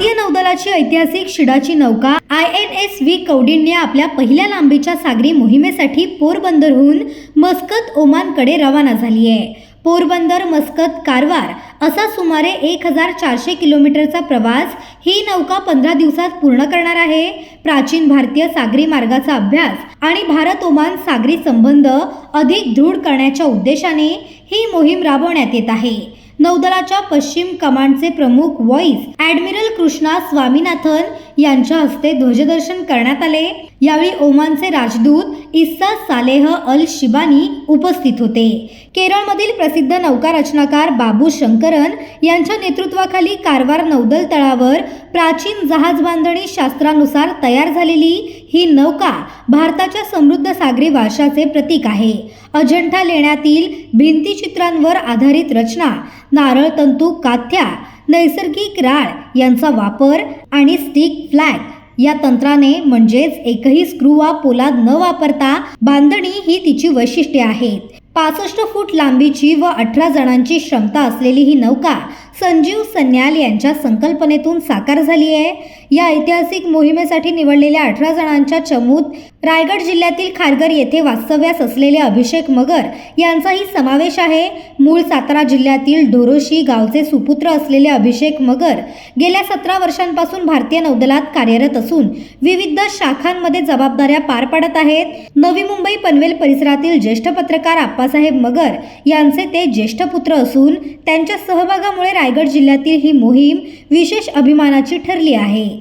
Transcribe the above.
भारतीय नौदलाची ऐतिहासिक शिडाची नौका I N S V Kaundinya आपल्या पहिल्या लांबीच्या सागरी मोहिमेसाठी पोरबंदरहून मस्कत ओमानकडे रवाना झाली आहे. पोरबंदर मस्कत कारवार असा सुमारे एक हजार चारशे किलोमीटरचा प्रवास ही नौका पंधरा दिवसात पूर्ण करणार आहे. प्राचीन भारतीय सागरी मार्गाचा अभ्यास आणि भारत ओमान सागरी संबंध अधिक दृढ करण्याच्या उद्देशाने ही मोहीम राबवण्यात येत आहे. नौदलाच्या पश्चिम कमांडचे प्रमुख व्हॉइस ॲडमिरल कृष्णा स्वामीनाथन यांच्या हस्ते ध्वजदर्शन करण्यात आले. यावेळी ओमानचे राजदूत इस्सा सालेह अल शिबानी उपस्थित होते. केरळमधील प्रसिद्ध नौका रचनाकार बाबू शंकरन यांच्या नेतृत्वाखाली कारवार नौदल तळावर प्राचीन जहाज बांधणी शास्त्रानुसार तयार झालेली ही नौका भारताच्या समृद्ध सागरी वारशाचे प्रतीक आहे. अजंठा लेण्यातील भिंतीचित्रांवर आधारित रचना नारळ तंतू काथ्या नैसर्गिक राळ यांचा वापर आणि स्टिक फ्लॅग या तंत्राने म्हणजेच एकही स्क्रू वा पोलाद न वापरता बांधणी ही तिची वैशिष्ट्ये आहेत. पासष्ट फूट लांबीची व अठरा जणांची क्षमता असलेली ही नौका संजीव सन्याल यांच्या संकल्पनेतून साकार झाली आहे या ऐतिहासिक मोहिमेसाठी निवडलेल्या अठरा जणांच्या चमूत रायगड जिल्ह्यातील खारघर येथे वास्तव्यास असलेले अभिषेक मगर यांचाही समावेश आहे. मूळ सातारा जिल्ह्यातील ढोरोशी गावचे सुपुत्र असलेले अभिषेक मगर गेल्या सतरा वर्षांपासून भारतीय नौदलात कार्यरत असून विविध शाखांमध्ये जबाबदाऱ्या पार पाडत आहेत. नवी मुंबई पनवेल परिसरातील ज्येष्ठ पत्रकार आप्पासाहेब मगर यांचे ते ज्येष्ठ पुत्र असून त्यांच्या सहभागामुळे रायगड जिल्ह्यातील ही मोहीम विशेष अभिमानाची ठरली आहे.